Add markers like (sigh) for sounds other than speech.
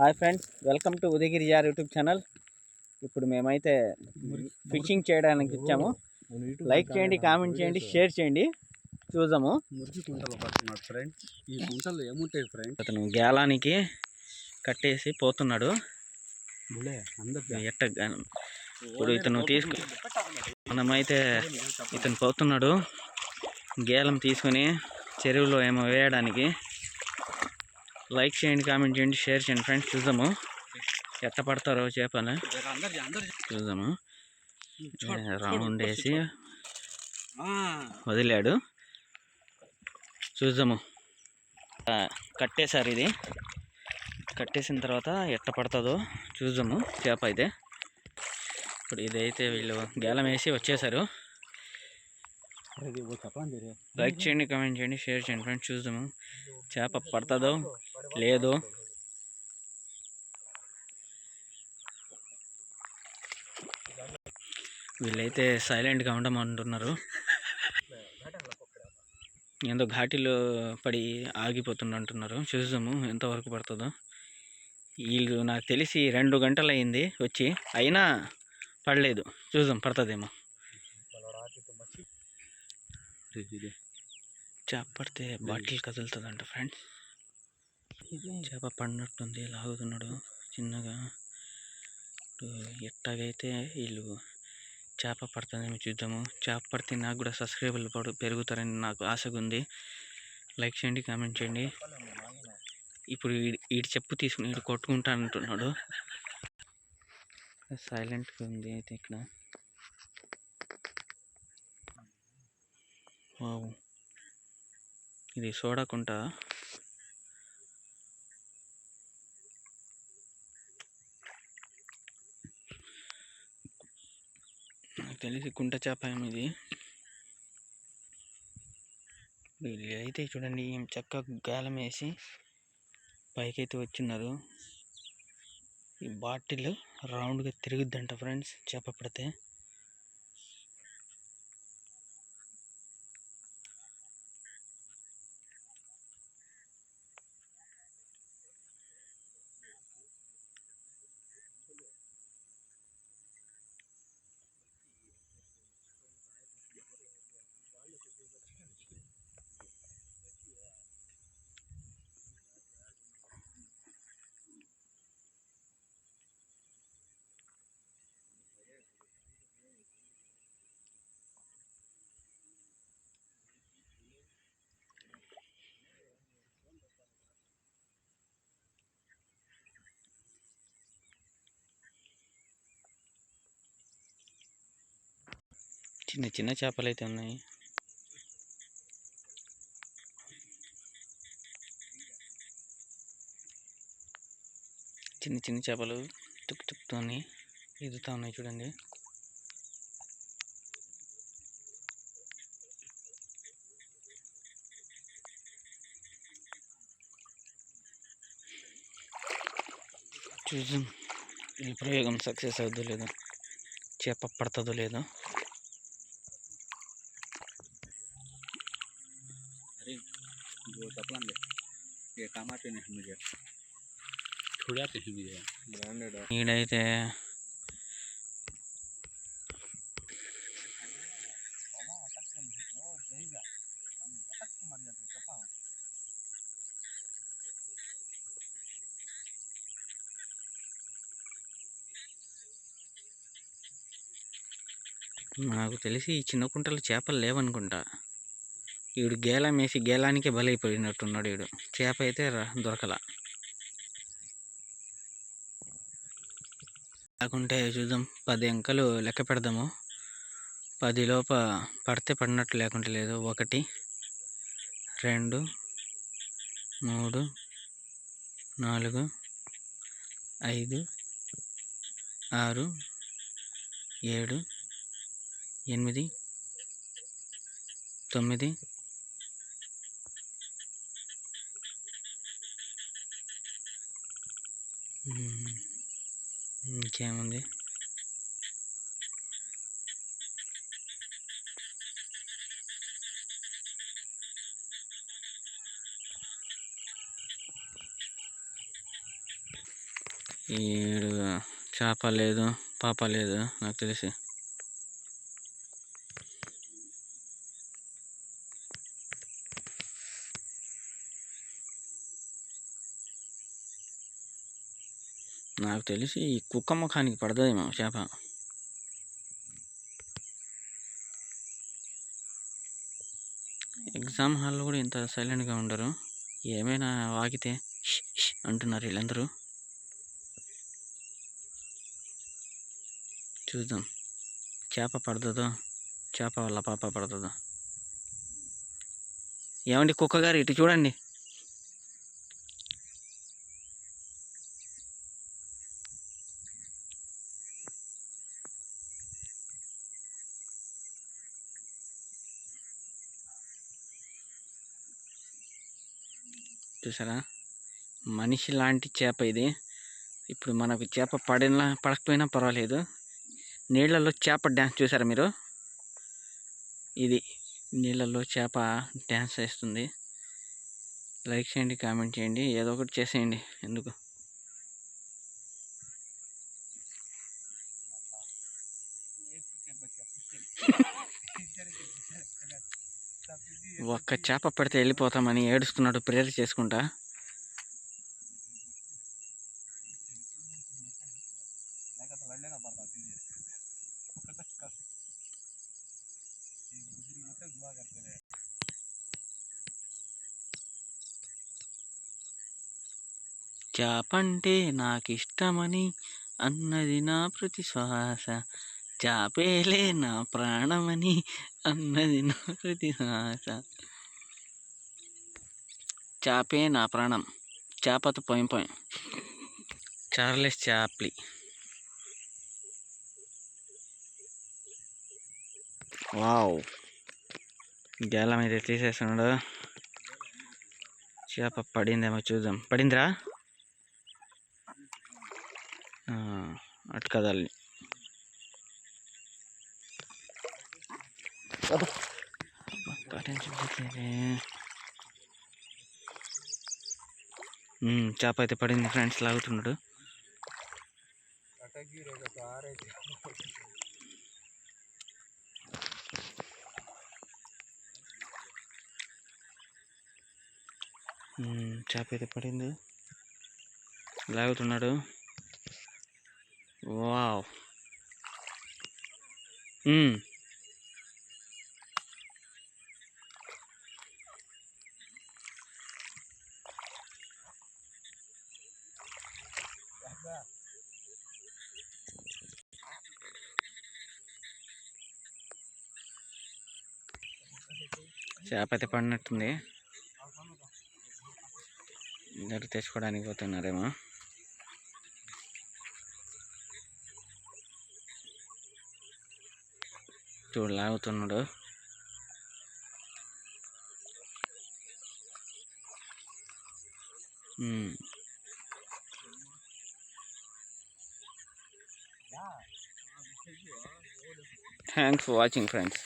Hi friends welcome to Udayagiri jar YouTube channel. ఇప్పుడు మేమైతే fishing చేయడానికి వచ్చాము. లైక్ చేయండి కామెంట్ చేయండి షేర్ చేయండి. చూద్దాము. ఫ్రెండ్స్ ఈ కుంటలు ఏముంటాయి ఫ్రెండ్స్ అతను గేలానికి కట్టేసి పోతున్నాడు. ఎట్ట ఇప్పుడు ఇతను తీసుకు మనమైతే ఇతను పోతున్నాడు. గేలం తీసుకొని చెరువులో ఏమో వేయడానికి. లైక్ చేయండి కామెంట్ చేయండి షేర్ చేయండి. ఫ్రెండ్స్ చూద్దాము. ఎట్ట పడతారో చేపలు? చూద్దాము. రౌండ్ వేసి వదిలాడు. చూద్దాము. కట్టేశారు ఇది. కట్టేసిన తర్వాత ఎట్ట పడుతుందో చూద్దాము. చేప అయితే. ఇప్పుడు ఇదైతే వీళ్ళు గేలం వేసి వచ్చేసారు లైక్ చేయండి కమెంట్ చేయండి షేర్ చేయండి ఫ్రెండ్స్ చూద్దాము. చేప పడుతుందో లేదో. వీళ్ళైతే సైలెంట్గా ఉండమంటున్నారు. ఏందో ఘాటిలో పడి ఆగిపోతుండంటున్నారు చూద్దాము ఎంతవరకు పడుతుందో. వీళ్ళు నాకు తెలిసి రెండు గంటలు అయింది వచ్చి అయినా పడలేదు. చూద్దాం పడుతుందేమో. చేప పడితే బాటిల్ కదులుతుందంట ఫ్రెండ్స్ చేప పడినట్టుంది లాగుతున్నాడు చిన్నగా. ఇప్పుడు ఎట్టాగైతే వీళ్ళు చేప పడుతుందేమో చూద్దాము. చేప పడితే నాకు కూడా సబ్స్క్రైబర్లు పడు పెరుగుతారని నాకు ఆశగా ఉంది. లైక్ చేయండి కామెంట్ చేయండి. ఇప్పుడు వీడి చెప్పు తీసుకుని వీడు కొట్టుకుంటా అంటున్నాడు సైలెంట్గా (laughs) ఉంది అయితే ఇక్కడ. వావు. ఇది సోడాకుంట నాకు తెలిసి కుంట చేప ఇది. వీళ్ళు అయితే చూడండి ఏం చక్కగా గాలం వేసి పైకైతే వచ్చిన్నారు. ఈ బాటిల్ రౌండ్గా తిరుగుద్దంట ఫ్రెండ్స్ చేప పడితే. చిన్న చిన్న చేపలు అయితే ఉన్నాయి. చిన్న చిన్న చేపలు తుక్కు తుక్కుతోని ఎదుగుతూ ఉన్నాయి చూడండి. చూద్దాం. ఈ ప్రయోగం సక్సెస్ అవుతుందో లేదో చేప పడుతుందో లేదో. ये टमाटे नहीं मुझे थोड़ा तो ही मुझे ब्रांडेड ఈడైతే నాకు తెలిసి ఈ చిన్న కుంటలో చేపలు లేవనుకుంటా వీడు గేలం వేసి గేలానికే బలైపోయినట్టున్నాడు ఈడు. చేప అయితే ర- దొరకల. లేకుంటే చూద్దాం పది అంకెలు లెక్క పెడదాము. పదిలోప పడితే పడినట్టు లేకుంటే లేదు. ఒకటి రెండు మూడు నాలుగు ఐదు ఆరు ఏడు ఎనిమిది తొమ్మిది ఇంకేముంది ఈడు చేప లేదు పాప లేదు నాకు తెలిసి. నాకు తెలిసి ఈ కుక్క ముఖానికి పడదేమో చేప. ఎగ్జామ్ హాల్లో కూడా ఇంత సైలెంట్గా ఉండరు. ఏమైనా వాగితే "ష్, అంటున్నారు వీళ్ళందరూ. చూద్దాం. చేప పడుతుందో చేప వల్ల పాప పడుతుందో. ఏమండి కుక్క గారు ఇటు చూడండి. చూసారా? మనిషి లాంటి చేప ఇది. ఇప్పుడు మనకు చేప పడినా పడకపోయినా పర్వాలేదు. నీళ్ళల్లో చేప డ్యాన్స్ చూసారా మీరు? ఇది నీళ్ళల్లో చేప డ్యాన్స్ వేస్తుంది. లైక్ చేయండి కామెంట్ చేయండి. ఏదో ఒకటి చేసేయండి. ఎందుకు? ఒక్క చేప పడితే వెళ్ళిపోతామని ఏడుస్తున్నాడు ప్రేయర్ చేసుకుంటా. చేపంటే నాకిష్టమని అన్నది నా ప్రతి శ్వాస చాపేలే నా ప్రాణమని (laughs) అన్నది నా ఆశ. చాపే నా ప్రాణం. చేపతో పోయి పోయి. Charles Chaplin. వావ్. గేలం అయితే తీసేస్తున్నాడు? చేప పడిందేమో చూద్దాం. పడిందిరా? అటు కదాలి చేప అయితే పడింది ఫ్రెండ్స్ లాగుతున్నాడు. చేప అయితే పడింది. లాగుతున్నాడు. వావ్. చేప అయితే పడినట్టుంది. ఇద్దరు తెచ్చుకోవడానికి పోతున్నారేమో. చూడు లాగుతున్నాడు. Thanks for watching friends